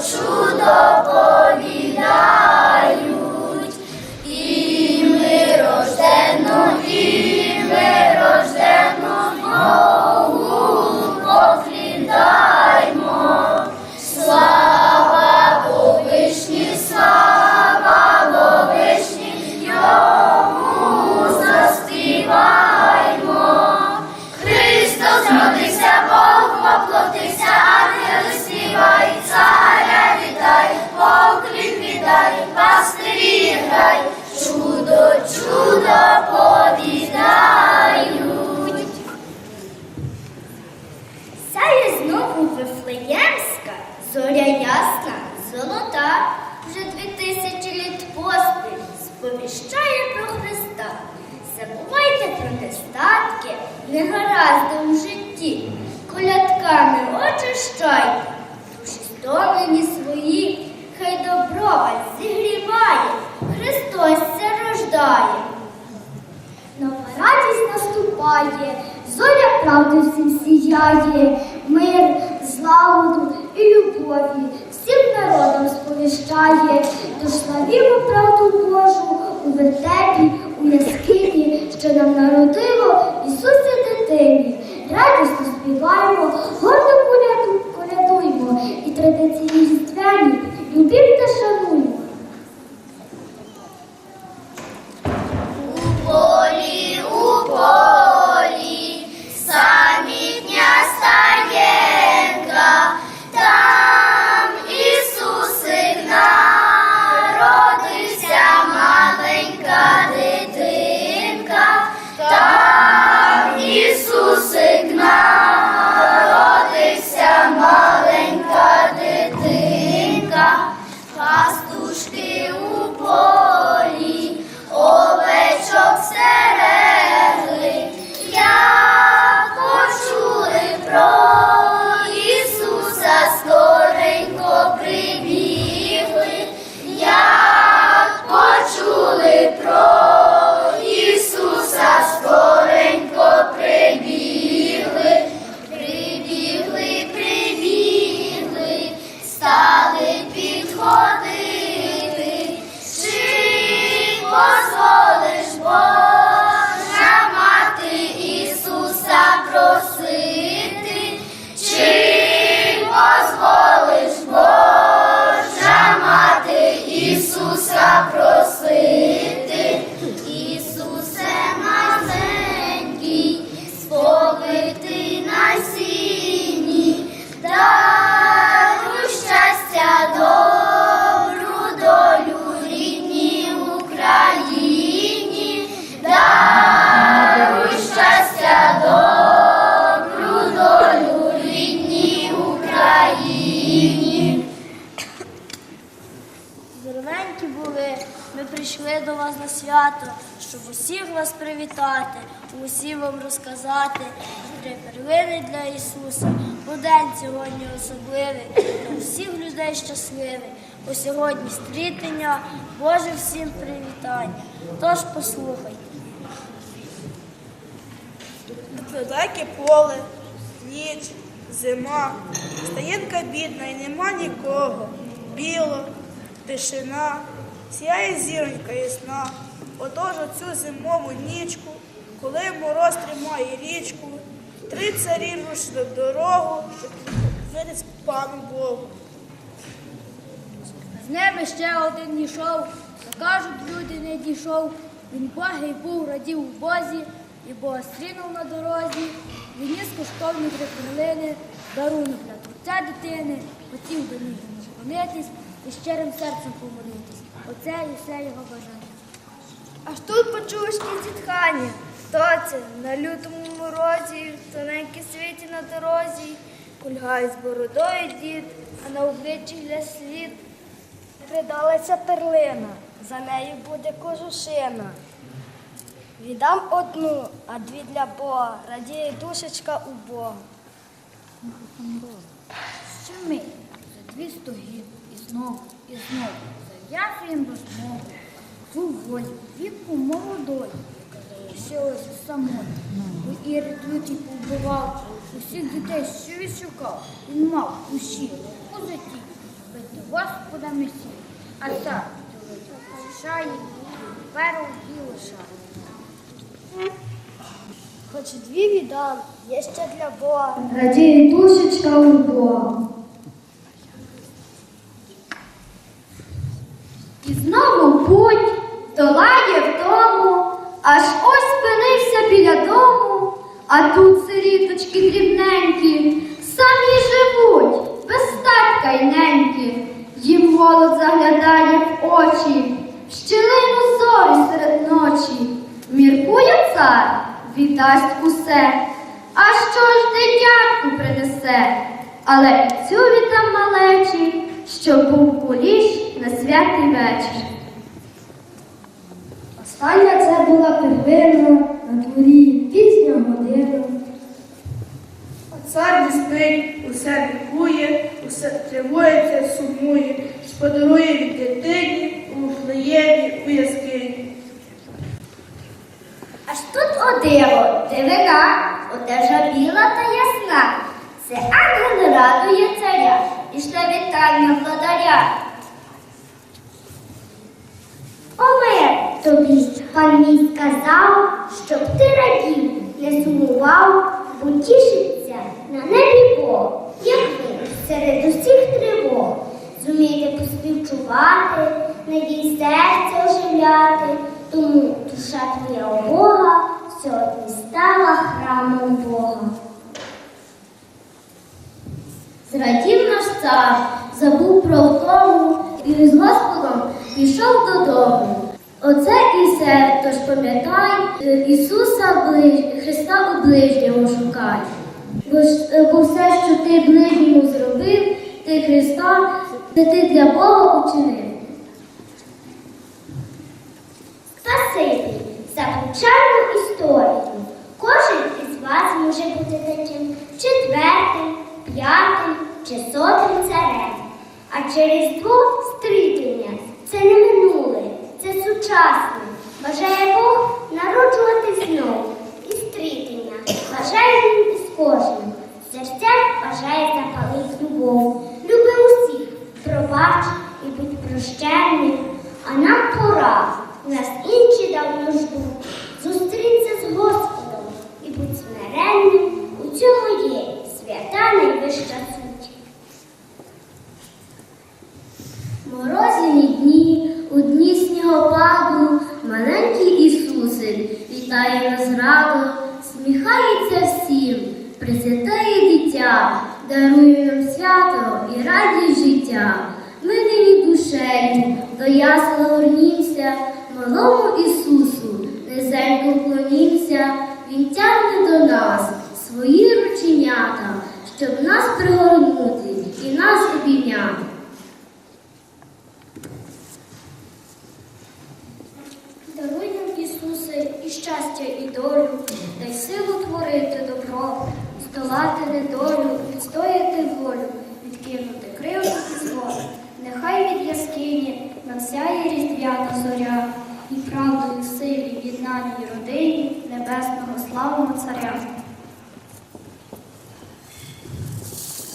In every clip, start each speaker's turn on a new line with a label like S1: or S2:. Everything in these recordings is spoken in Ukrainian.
S1: 出。Любові всім народам сповіщає, тож славімо правду Божу у вертепі, у яскині, що нам народило Ісусі дитині. Радісно співаємо, гордо коляду, колядуємо і традиційні різдвяні любім та шануємо.
S2: Щоб усіх вас привітати, усім вам розказати три первини для Ісуса. Бо день сьогодні особливий, для усіх людей щасливий. Бо сьогодні стрітення, Боже всім привітання. Тож послухайте.
S3: Далеке поле, ніч, зима, стаєнка бідна і нема нікого. Біло, тишина, сіяє зіронька ясна. Отож оцю зимову нічку, коли мороз тримає річку, три царі рушили дорогу, щоб виріс пану Богу.
S4: З неба ще один йшов, та кажуть, люди не дійшов. Він багий був, радів у Бозі, і Бога стрінув на дорозі. Він ніс коштовні три перлини, дарунок для творця дитини, хотів до них наклонитись і щирим серцем помолитись. Оце і все його бажання.
S2: Аж тут почули зітхання. Хто це? На лютому морозі, в тоненькій світі на дорозі. Кульгає з бородою дід, а на обличчі гля слід. Придалася перлина, за нею буде кожушина. Віддам одну, а дві для Бога, радіє душечка у Бога.
S4: Ще ми за дві стогін і знову, і знову зав'язуємо розмову. Ту віку молодої, яка залишилася самою. Бо Ірид лютий повбивав усіх дітей, що відшукав. Він мав душі у житті, бити Господа Месію. А цар залишає перу білу шару.
S2: Хоч дві віддам, є ще для Бога.
S1: Радіє душечка у Бога. А тут сиріточки дрібненькі, самі живуть, без статка й неньки. Їм голод заглядає в очі, в щілину зорі серед ночі. Міркує цар, віддасть усе, а що ж дитятку принесе? Але цю віддам малечі, що був куліш на святий вечір. Остання це була первина на дворі пізня година.
S3: спить, усе бікує, усе тривоється, сумує, сподарує від дитині у флеємі, у яскині.
S5: Аж тут одиво, дивина, одежа біла та ясна. Це ангел радує царя і шле вітання владаря. Тобі, пан мій сказав, щоб ти радів, не сумував, бо тішиться на небі Бог, як ви серед усіх тривог. Зумієте поспівчувати, надій серця оживляти, тому душа твоя у Бога сьогодні стала храмом Бога. Зрадів наш цар, забув про втому і з Господом пішов додому. Оце і все, тож пам'ятай, е, Ісуса. Христа у ближньому шукай. Е, бо все, що ти ближньому зробив, ти Христа, це ти для Бога учинив. Спасибі за повчальну історію. Кожен із вас може бути таким четвертим, п'ятим чи сотим царем. А через двох стрітення це не це. Бажає Бог народжувати знов і стрітення. Бажає із кожним. Серця бажає запалить любов. Люби усіх, пробач і будь прощенним. А нам пора, нас інші давно ждуть. Зустрінься з Господом і будь смиренним. У цьому є свята найвища суть. Морозяні дні, у дні снігопаду, маленький Ісусик вітає нас сміхається всім, присвятає дитя, дарує нам свято і радість життя. Ми нині душею до ясла горнімся, малому Ісусу, низенько вклонімся, Він тягне до нас свої рученята, щоб нас пригорнути і нас обійняти. Нам, і щастя, і долю, дай силу творити добро, здолати недолю, відстояти волю, відкинути кривду і зло. Нехай від яскині нам сяє різдвяна зоря, і правдою силі єднаній родині небесного славного царя.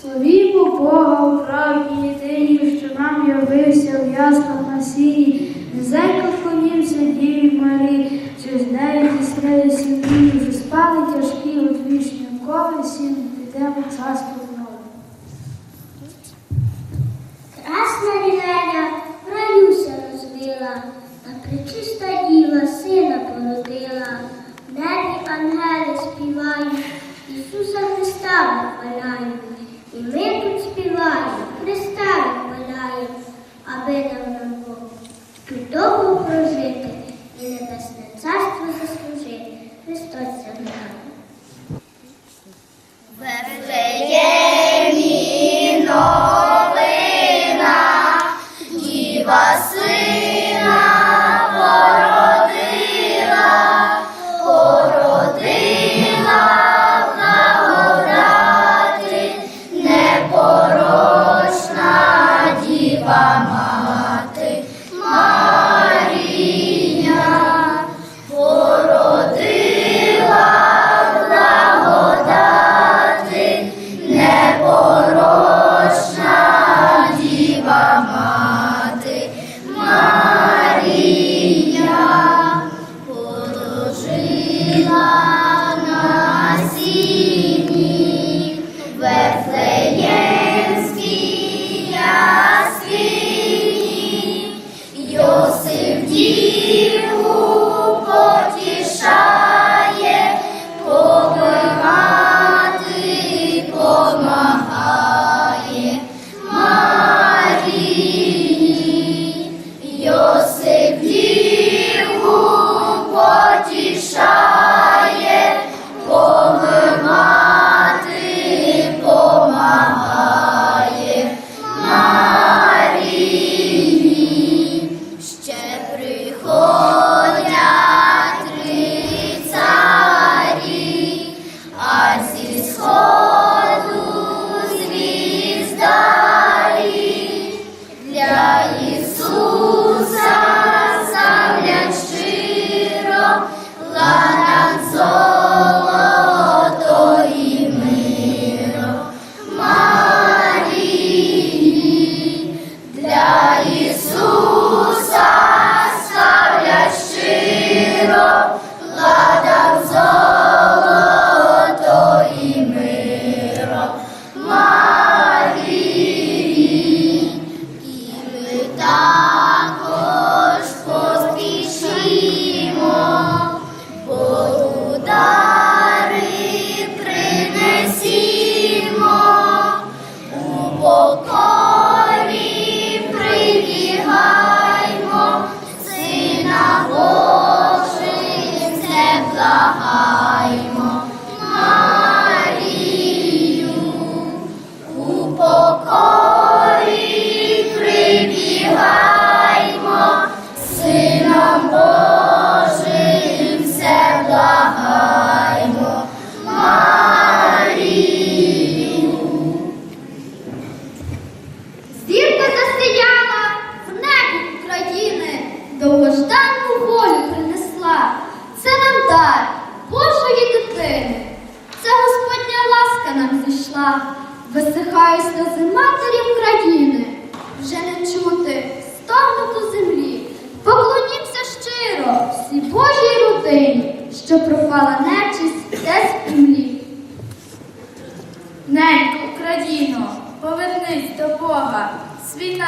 S4: Славімо Бога у правді єдині, що нам явився в яснах на сіні. Низенько вклонімся Діві Марі, що з нею зістрили сім'ї, вже спали тяжкі от вічні окови, сім підемо в царство.
S5: Красна рівеня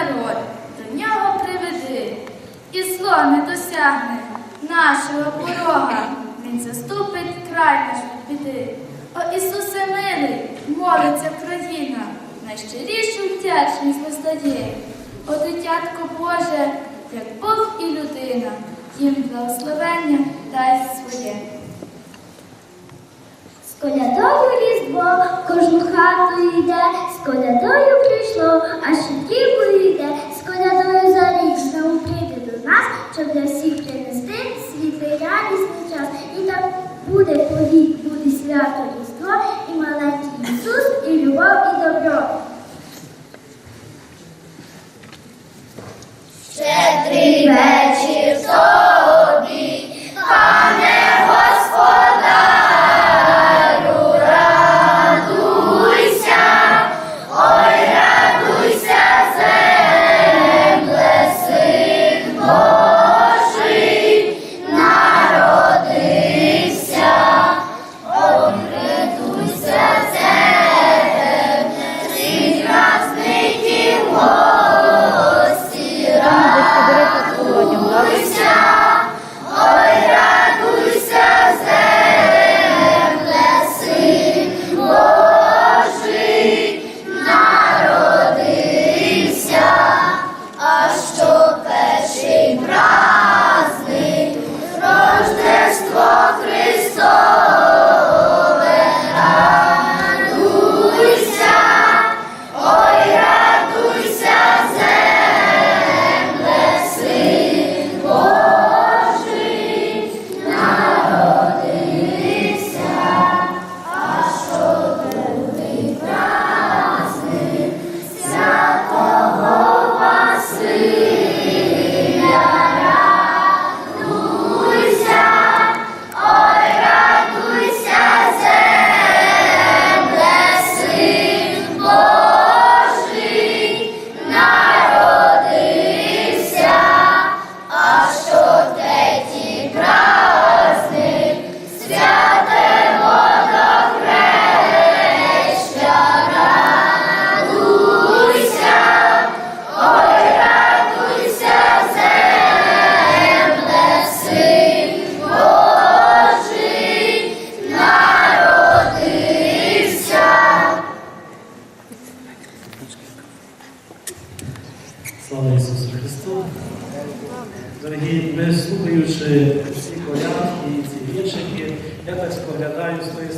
S4: народ, до нього приведи, і зло не досягне нашого порога. Він заступить край наш біди. О Ісусе милий, молиться країна, найщирішу вдячність воздає. О дитятко Боже, як Бог і людина, їм благословення дай своє.
S1: З колядою різдво, кожну хату йде, з колядою прийшло, а щитівкою йде,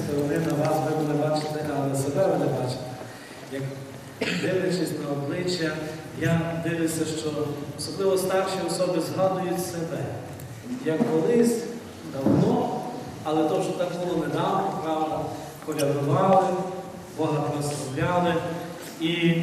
S6: сторони на вас, ви мене бачите, але себе ви не бачите. Як дивлячись на обличчя, я дивлюся, що особливо старші особи згадують себе. Як колись давно, але то, що так було недавно, правда, колядували, Бога прославляли і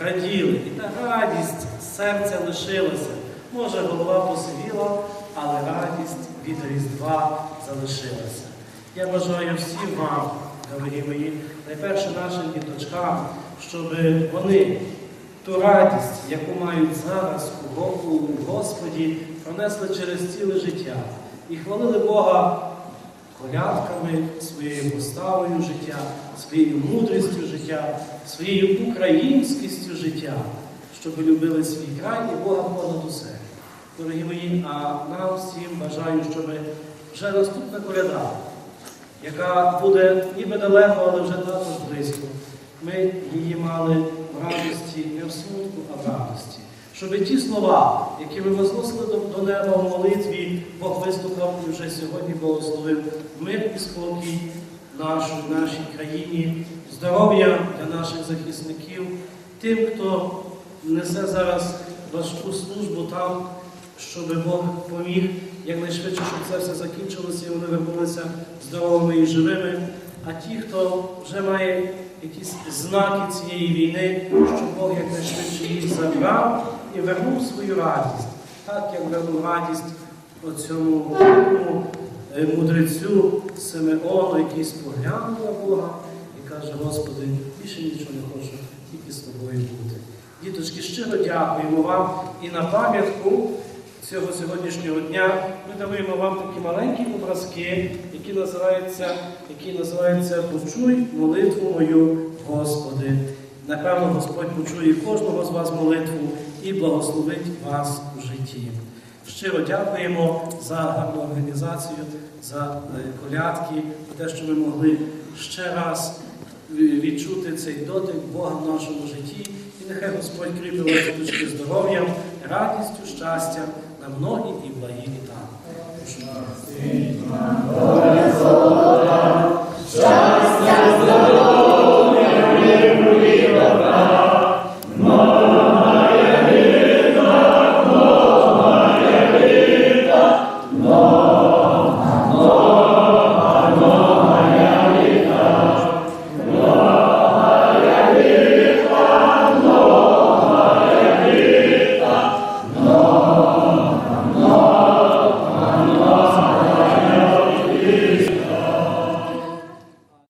S6: раділи. І та радість серця лишилася. Може, голова посивіла, але радість від Різдва залишилася. Я бажаю всім вам, дорогі мої, найперше нашим діточкам, щоб вони ту радість, яку мають зараз у Господі, пронесли через ціле життя і хвалили Бога колядками, своєю поставою життя, своєю мудрістю життя, своєю українськістю життя, щоб любили свій край і Бога понад усе. Дорогі мої, а нам всім бажаю, щоб вже наступна коляда, яка буде ніби далеко, але вже також близько. Ми її мали в радості, не в смутку, а в радості. Щоб ті слова, які ми возносили до, неба в молитві, Бог вислухав і вже сьогодні благословив мир і спокій нашу, нашій країні, здоров'я для наших захисників, тим, хто несе зараз важку службу там, щоб Бог поміг якнайшвидше, щоб це все закінчилося і вони вернулися здоровими і живими. А ті, хто вже має якісь знаки цієї війни, щоб Бог якнайшвидше їх забрав і вернув свою радість, так як вернув радість оцьому великому, е, мудрецю Симеону, який споглянув на Бога, і каже, Господи, більше нічого не хочу, тільки з тобою бути. Діточки, щиро дякуємо вам і на пам'ятку цього сьогоднішнього дня ми даруємо вам такі маленькі образки, які називаються, які називаються Почуй молитву мою, Господи. Напевно, Господь почує кожного з вас молитву і благословить вас у житті. Щиро дякуємо за гарну організацію, за е, колядки, за те, що ми могли ще раз відчути цей дотик Бога в нашому житті. І нехай Господь кріпить вас діточки здоров'ям, радістю, щастям на многі і благі літа. Прошу.